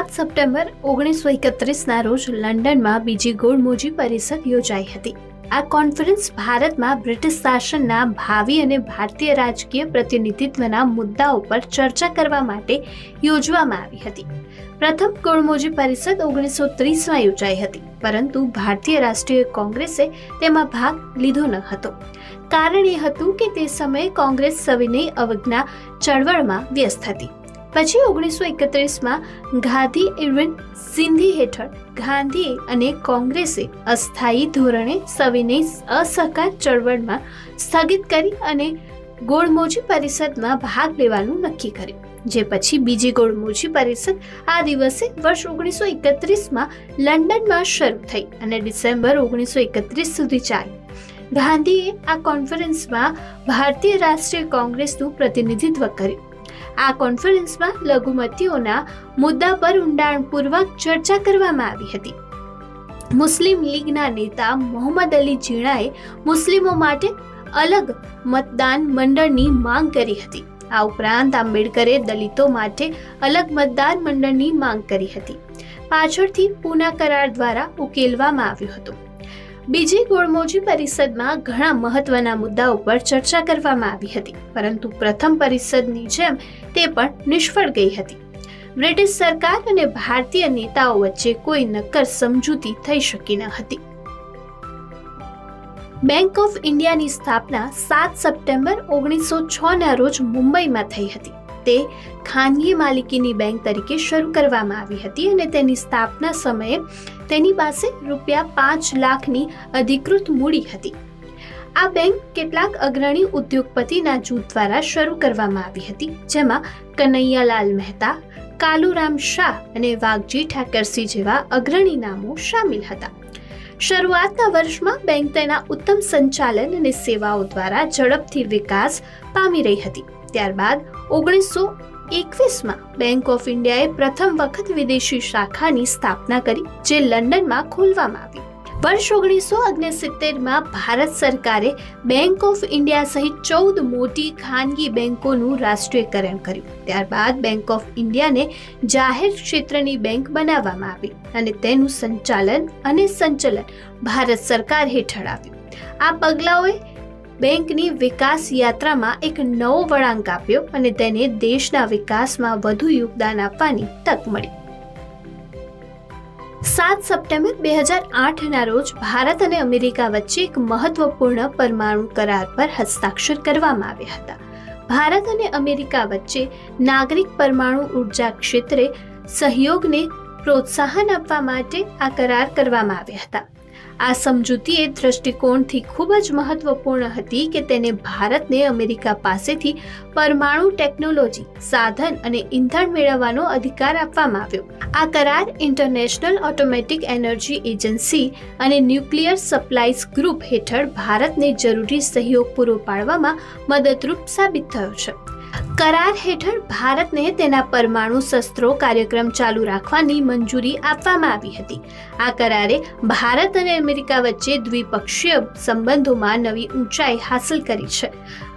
સાત સપ્ટેમ્બર ઓગણીસો એકત્રીસના રોજ લંડનમાં બીજી ગોળમોજી પરિષદ યોજાઈ હતી. આ કોન્ફરન્સ ભારતમાં બ્રિટિશ શાસનના ભાવિ અને ભારતીય રાજકીય પ્રતિનિધિત્વના મુદ્દાઓ પર ચર્ચા કરવા માટે યોજવામાં આવી હતી. પ્રથમ ગોળમોજી પરિષદ ઓગણીસો ત્રીસમાં યોજાઈ હતી, પરંતુ ભારતીય રાષ્ટ્રીય કોંગ્રેસે તેમાં ભાગ લીધો ન હતો. કારણ એ હતું કે તે સમયે કોંગ્રેસ સવિનય અવજ્ઞા ચળવળમાં વ્યસ્ત હતી. પછી ઓગણીસો એકત્રીસમાં ગાંધી ઇરવિન સિંધી હેઠળ ગાંધી અને કોંગ્રેસે અસ્થાયી ધોરણે સવિનય અસહકાર ચળવળમાં સ્થગિત કરી અને ગોળમોજી પરિષદમાં ભાગ લેવાનું નક્કી કર્યું. જે પછી બીજી ગોળમોજી પરિષદ આ દિવસે વર્ષ ઓગણીસો એકત્રીસમાં લંડનમાં શરૂ થઈ અને ડિસેમ્બર ઓગણીસો એકત્રીસ સુધી ચાલી. ગાંધીએ આ કોન્ફરન્સમાં ભારતીય રાષ્ટ્રીય કોંગ્રેસનું પ્રતિનિધિત્વ કર્યું. આ કોન્ફરન્સમાં લઘુમતીઓના મુદ્દા પર ઊંડાણપૂર્વક ચર્ચા કરવામાં આવી હતી. મુસ્લિમ લીગના નેતા મોહમ્મદ અલી જીણાએ મુસ્લિમો માટે અલગ મતદાન મંડળની માંગ કરી હતી. આ ઉપરાંત આંબેડકરે દલિતો માટે અલગ મતદાન મંડળની માંગ કરી હતી. પાછળથી પૂના કરાર દ્વારા ઉકેલવામાં આવ્યું હતું. બીજી ગોળમોજી પરિષદમાં ઘણા મહત્વના મુદ્દાઓ પર ચર્ચા કરવામાં આવી હતી, પરંતુ પ્રથમ પરિષદની જેમ તે પણ નિષ્ફળ ગઈ હતી. બ્રિટિશ સરકાર અને ભારતીય નેતાઓ વચ્ચે કોઈ નક્કર સમજૂતી થઈ શકી ન હતી. બેંક ઓફ ઇન્ડિયાની સ્થાપના સાત સપ્ટેમ્બર ઓગણીસો છ ના રોજ મુંબઈમાં થઈ હતી. તે ખાનગી માલિકીની બેંક તરીકે શરૂ કરવામાં આવી હતી અને તેની સ્થાપના સમયે તેની પાસે રૂપિયા પાંચ લાખની અધિકૃત મૂડી હતી. આ બેંક કેટલાક અગ્રણી ઉદ્યોગપતિના જૂથ દ્વારા શરૂ કરવામાં આવી હતી, જેમાં કનૈયાલાલ મહેતા, કાલુરામ શાહ અને વાઘજી ઠાકરસિંહ જેવા અગ્રણી નામો શામિલ હતા. શરૂઆતના વર્ષમાં બેંક તેના ઉત્તમ સંચાલન અને સેવાઓ દ્વારા ઝડપથી વિકાસ પામી રહી હતી. ત્યારબાદ ઓગણીસો એકવીસમાં બેંક ઓફ ઇન્ડિયાએ પ્રથમ વખત વિદેશી શાખાની સ્થાપના કરી, જે લંડનમાં ખોલવામાં આવી. વર્ષ ઓગણીસો ઓગણસિત્તેરમાં ભારત સરકારે બેંક ઓફ ઇન્ડિયા સહિત ચૌદ મોટી ખાનગી બેંકોનું રાષ્ટ્રીયકરણ કર્યું. ત્યારબાદ બેંક ઓફ ઇન્ડિયાને જાહેર ક્ષેત્રની બેંક બનાવવામાં આવી અને તેનું સંચાલન અને સંચલન ભારત સરકાર હેઠળ આવ્યું. આ પગલાઓએ બેંકની વિકાસ યાત્રામાં એક નવો વળાંક આપ્યો અને તેને દેશના વિકાસમાં વધુ યોગદાન આપવાની તક મળી. સાત સપ્ટેમ્બર બે હજાર આઠના રોજ ભારત અને અમેરિકા વચ્ચે એક મહત્વપૂર્ણ પરમાણુ કરાર પર હસ્તાક્ષર કરવામાં આવ્યા હતા. ભારત અને અમેરિકા વચ્ચે નાગરિક પરમાણુ ઊર્જા ક્ષેત્રે સહયોગને પ્રોત્સાહન આપવા માટે આ કરાર કરવામાં આવ્યા હતા. આ સમજૂતી એ દ્રષ્ટિકોણથી ખૂબ જ મહત્વપૂર્ણ હતી કે તેને ભારતને અમેરિકા પાસેથી પરમાણુ ટેકનોલોજી, સાધન અને ઈંધણ મેળવવાનો અધિકાર આપવામાં આવ્યો. આ કરાર ઇન્ટરનેશનલ ઓટોમેટિક એનર્જી એજન્સી અને ન્યુક્લિયર સપ્લાયસ ગ્રુપ હેઠળ ભારતને જરૂરી સહયોગ પૂરો પાડવામાં મદદરૂપ સાબિત થયો છે. કરાર હેઠળ ભારતને તેના પરમાણુ શસ્ત્રો કાર્યક્રમ ચાલુ રાખવાની મંજૂરી આપવામાં આવી હતી. આ કરારે ભારત અને અમેરિકા વચ્ચે દ્વિપક્ષીય સંબંધોમાં નવી ઊંચાઈ હાંસલ કરી છે.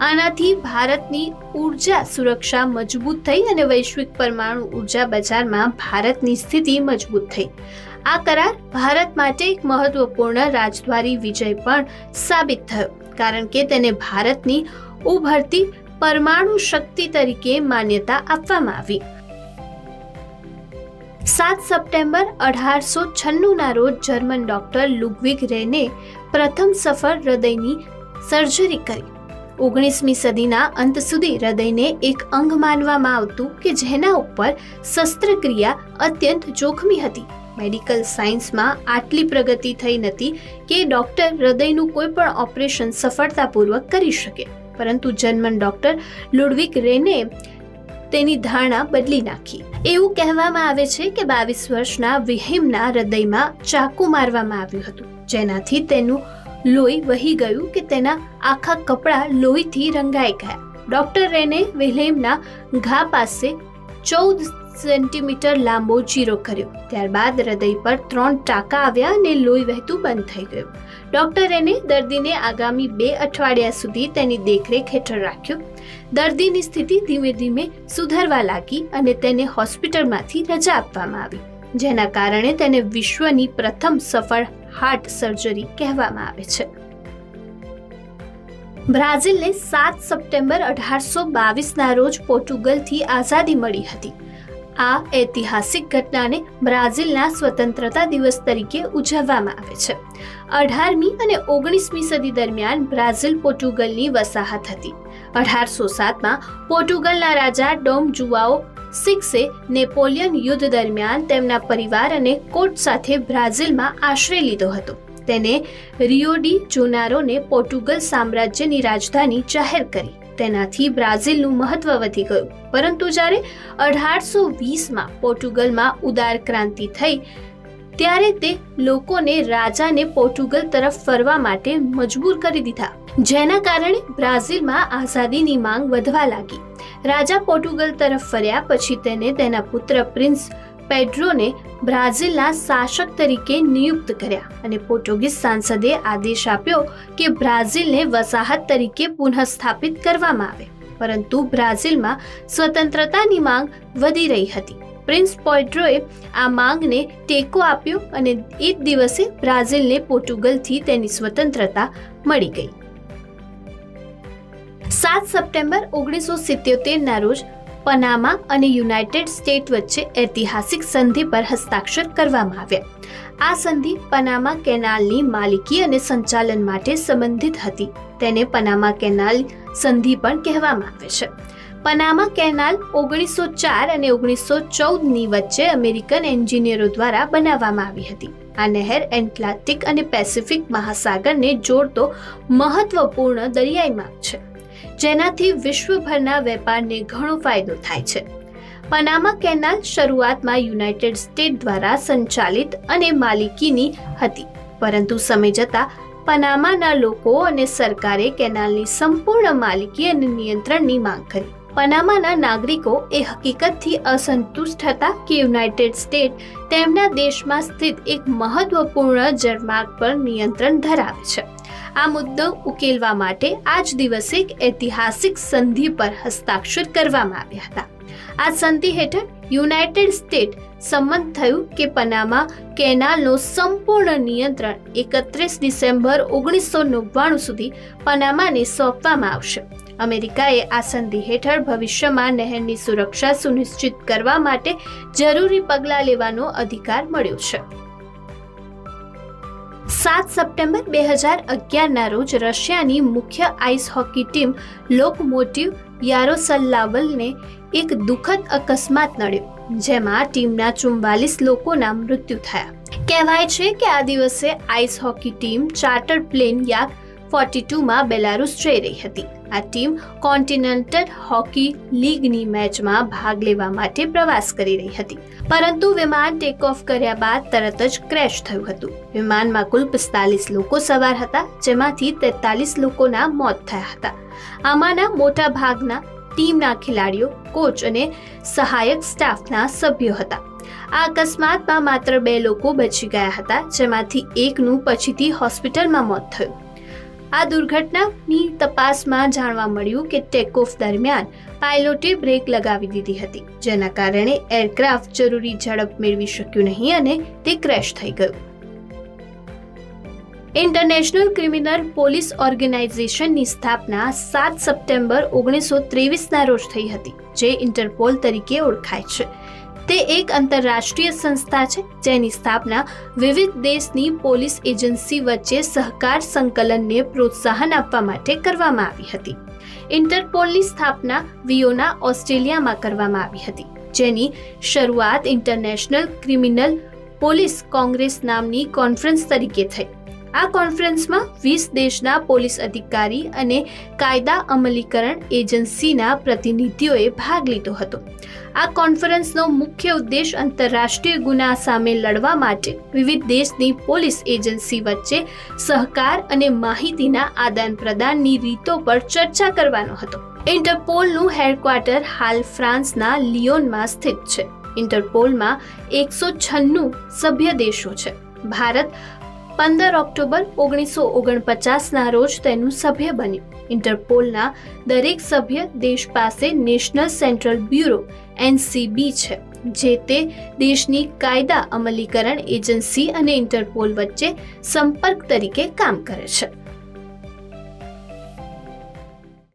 આનાથી ભારતની ઊર્જા સુરક્ષા મજબૂત થઈ અને વૈશ્વિક પરમાણુ ઊર્જા બજારમાં ભારતની સ્થિતિ મજબૂત થઈ. આ કરાર ભારત માટે એક મહત્વપૂર્ણ રાજદ્વારી વિજય પણ સાબિત થયો, કારણ કે તેને ભારતની ઉભરતી પરમાણુ શક્તિ તરીકે માન્યતા આપવામાં આવી. સાત સપ્ટેમ્બર અઢારસો છન્નુંના રોજ જર્મન ડોક્ટર લુગવિગ રેને પ્રથમ સફળ હૃદયની સર્જરી કરી. ઓગણીસમી સદીના અંત સુધી હૃદયને એક અંગ માનવામાં આવતું કે જેના ઉપર શસ્ત્રક્રિયા અત્યંત જોખમી હતી. મેડિકલ સાયન્સમાં આટલી પ્રગતિ થઈ નથી કે ડોક્ટર હૃદયનું કોઈ પણ ઓપરેશન સફળતાપૂર્વક કરી શકે. પરંતુ જર્મન ડોક્ટર લુડવિક રેને તેની ધારણા બદલી નાખી. એવું કહેવામાં આવે છે કે બાવીસ વર્ષના વિહિમના હૃદયમાં ચાકુ મારવામાં આવ્યું હતું, જેનાથી તેનું લોહી વહી ગયું કે તેના આખા કપડાં લોહીથી રંગાઈ ગયા. ડોક્ટર રેને વિલેમના ઘા પાસે ચૌદ સેન્ટીમીટર લાંબો ચીરો કર્યો, ત્યારબાદ હૃદય પર ત્રણ ટાંકા આવ્યા અને લોહી વહેતું બંધ થઈ ગયું. ડોક્ટરેને દર્દીને આગામી બે અઠવાડિયા સુધી તેની દેખરેખ હેઠળ રાખ્યો. દર્દીની સ્થિતિ ધીમે ધીમે સુધરવા લાગી અને તેને હોસ્પિટલમાંથી રજા આપવામાં આવી, જેના કારણે તેને વિશ્વની પ્રથમ સફળ હાર્ટ સર્જરી કહેવામાં આવે છે. બ્રાઝિલને સાત સપ્ટેમ્બર અઢારસો બાવીસના રોજ પોર્ટુગલથી આઝાદી મળી હતી. આ ઐતિહાસિક ઘટનાને બ્રાઝિલના સ્વતંત્રતા દિવસ તરીકે ઉજવવામાં આવે છે. અઢારમી અને ઓગણીસમી સદી દરમિયાન બ્રાઝિલ પોર્ટુગલની વસાહત હતી. અઢારસો સાતમાં પોર્ટુગલના રાજા ડોમ જુઆઓ સિક્સે નેપોલિયન યુદ્ધ દરમિયાન તેમના પરિવાર અને કોટ સાથે બ્રાઝિલમાં આશ્રય લીધો હતો. તેને રિયોડી જુનારોને પોર્ટુગલ સામ્રાજ્યની રાજધાની જાહેર કરી. તેનાથી બ્રાઝિલનું મહત્વ વધી ગયું. પરંતુ જ્યારે અઢારસો વીસમાં પોર્ટુગલમાં ઉદાર ક્રાંતિ થઈ, ત્યારે તે લોકોને રાજાને પોર્ટુગલ તરફ ફરવા માટે મજબૂર કરી દીધા. જેના કારણે બ્રાઝિલમાં આઝાદીની માંગ વધવા લાગી. રાજા પોર્ટુગલ તરફ ફર્યા પછી તેને તેના પુત્ર પ્રિન્સ પેડ્રોને બ્રાઝિલના શાસક તરીકે નિયુક્ત કર્યા અને પોર્ટુગીઝ સાંસદે આદેશ આપ્યો કે બ્રાઝિલને વસાહત તરીકે પુનઃસ્થાપિત કરવામાં આવે. પરંતુ બ્રાઝિલમાં સ્વતંત્રતાની માંગ વધી રહી હતી. પ્રિન્સ પોઇડ્રોએ આ માંગને ટેકો આપ્યો અને એ જ દિવસે બ્રાઝિલને પોર્ટુગલથી તેની સ્વતંત્રતા મળી ગઈ. સાત સપ્ટેમ્બર ઓગણીસો સિત્યોતેરના રોજ પનામા અને યુનાઇટેડ સ્ટેટ વચ્ચે ઐતિહાસિક સંધિ પર હસ્તાક્ષર કરવામાં આવ્યા. આ સંધિ પનામા કેનાલની માલિકી અને સંચાલન માટે સંબંધિત હતી. તેને પનામા કેનાલ સંધિ પણ કહેવામાં આવે છે. પનામા કેનાલ ઓગણીસો ચાર અને ઓગણીસો ચૌદની વચ્ચે અમેરિકન એન્જિનિયરો દ્વારા બનાવવામાં આવી હતી. આ નહેર એટલાન્ટિક અને પેસિફિક મહાસાગરને જોડતો મહત્વપૂર્ણ દરિયાઈ માર્ગ છે. જેનાથી વિશ્વભરના વેપારને ઘણો ફાયદો થાય છે. પનામા કેનાલ શરૂઆતમાં યુનાઇટેડ સ્ટેટ દ્વારા સંચાલિત અને માલિકીની હતી, પરંતુ સમય જતાં પનામાના લોકો અને સરકારે કેનાલની સંપૂર્ણ માલિકી અને નિયંત્રણની માંગ કરી. પનામાના નાગરિકો એ હકીકતથી અસંતુષ્ટ હતા કે યુનાઇટેડ સ્ટેટ તેમના દેશમાં સ્થિત એક મહત્વપૂર્ણ જળમાર્ગ પર નિયંત્રણ ધરાવે છે. આ મુદ્દો ઉકેલવા માટે આ જ દિવસે એક ઐતિહાસિક સંધિ પર હસ્તાક્ષર કરવામાં આવ્યા હતા. આ સંધિ હેઠળ યુનાઇટેડ સ્ટેટ સંમત થયું કે પનામા કેનાલનો સંપૂર્ણ નિયંત્રણ એકત્રીસ ડિસેમ્બર ઓગણીસો નવ્વાણું સુધી પનામાને સોંપવામાં આવશે. અમેરિકાએ આ સંધિ હેઠળ ભવિષ્યમાં નહેરની સુરક્ષા સુનિશ્ચિત કરવા માટે જરૂરી પગલાં લેવાનો અધિકાર મળ્યો છે. સાત સપ્ટેમ્બર બે હજાર અગિયારના રોજ રશિયાની મુખ્ય આઈસ હોકી ટીમ લોકમોટિવ યારોસલ્લાવલને એક દુઃખદ અકસ્માત નડ્યો, જેમાં ટીમના ચુમ્બાલીસ લોકોના મૃત્યુ થયા. કહેવાય છે કે આ દિવસે ice hockey team charter plane Yak forty ટુમાં Belarus જઈ રહી હતી. આ ટીમ કોન્ટિનેન્ટલ હોકી લીગની મેચમાં ભાગ લેવા માટે પ્રવાસ કરી રહી હતી. પરંતુ વિમાન ટેક ઓફ કર્યા બાદ તરત જ ક્રેશ થયું હતું. વિમાનમાં કુલ પિસ્તાલીસ લોકો સવાર હતા, જેમાંથી તેતાલીસ લોકોના મોત થયા હતા. આમાંના મોટા ભાગના ટીમના ખેલાડીઓ કોચ અને સહાયક સ્ટાફના સભ્યો હતા. આ અકસ્માતમાં માત્ર બે લોકો બચી ગયા હતા, જેમાંથી એકનું પછીથી હોસ્પિટલમાં મોત થયું. આ દુર્ઘટનાની તપાસમાં જાણવા મળ્યું કે ટેકઓફ દરમિયાન પાયલોટે બ્રેક લગાવી દીધી હતી, જેના કારણે એરક્રાફ્ટ જરૂરી ઝડપ મેળવી શક્યું નહીં અને તે ક્રેશ થઈ ગયું. ઇન્ટરનેશનલ ક્રિમિનલ પોલીસ ઓર્ગેનાઇઝેશનની સ્થાપના સાત સપ્ટેમ્બર ઓગણીસો ત્રેવીસના રોજ થઈ હતી, જે ઇન્ટરપોલ તરીકે ઓળખાય છે. તે એક આંતરરાષ્ટ્રીય સંસ્થા છે, જેની સ્થાપના વિવિધ દેશની પોલીસ એજન્સી વચ્ચે સહકાર સંકલનને પ્રોત્સાહન આપવા માટે કરવામાં આવી હતી. ઇન્ટરપોલની સ્થાપના વિયોના ઓસ્ટ્રેલિયામાં કરવામાં આવી હતી, જેની શરૂઆત ઇન્ટરનેશનલ ક્રિમિનલ પોલીસ કોંગ્રેસ નામની કોન્ફરન્સ તરીકે થઈ. આ કોન્ફરન્સમાં વીસ દેશના પોલીસ અધિકારી અને કાયદા અમલીકરણ એજન્સીના પ્રતિનિધિઓએ ભાગ લીધો હતો. આ કોન્ફરન્સનો મુખ્ય ઉદ્દેશ આંતરરાષ્ટ્રીય ગુના સામે લડવા માટે વિવિધ દેશની પોલીસ એજન્સી વચ્ચે સહકાર અને માહિતીના આદાન પ્રદાનની રીતો પર ચર્ચા કરવાનો હતો. ઇન્ટરપોલનું હેડક્વાર્ટર હાલ ફ્રાન્સના લિયોનમાં સ્થિત છે. ઇન્ટરપોલમાં એકસો છન્નું સભ્ય દેશો છે. ભારત પંદર ઓક્ટોબર ઓગણીસો ઓગણપચાસના રોજ તેનું સભ્ય બન્યું. ઇન્ટરપોલના દરેક સભ્ય દેશ પાસે નેશનલ સેન્ટ્રલ બ્યુરો, એનસીબી છે, જે તે દેશની કાયદા અમલીકરણ એજન્સી અને ઇન્ટરપોલ વચ્ચે સંપર્ક તરીકે કામ કરે છે.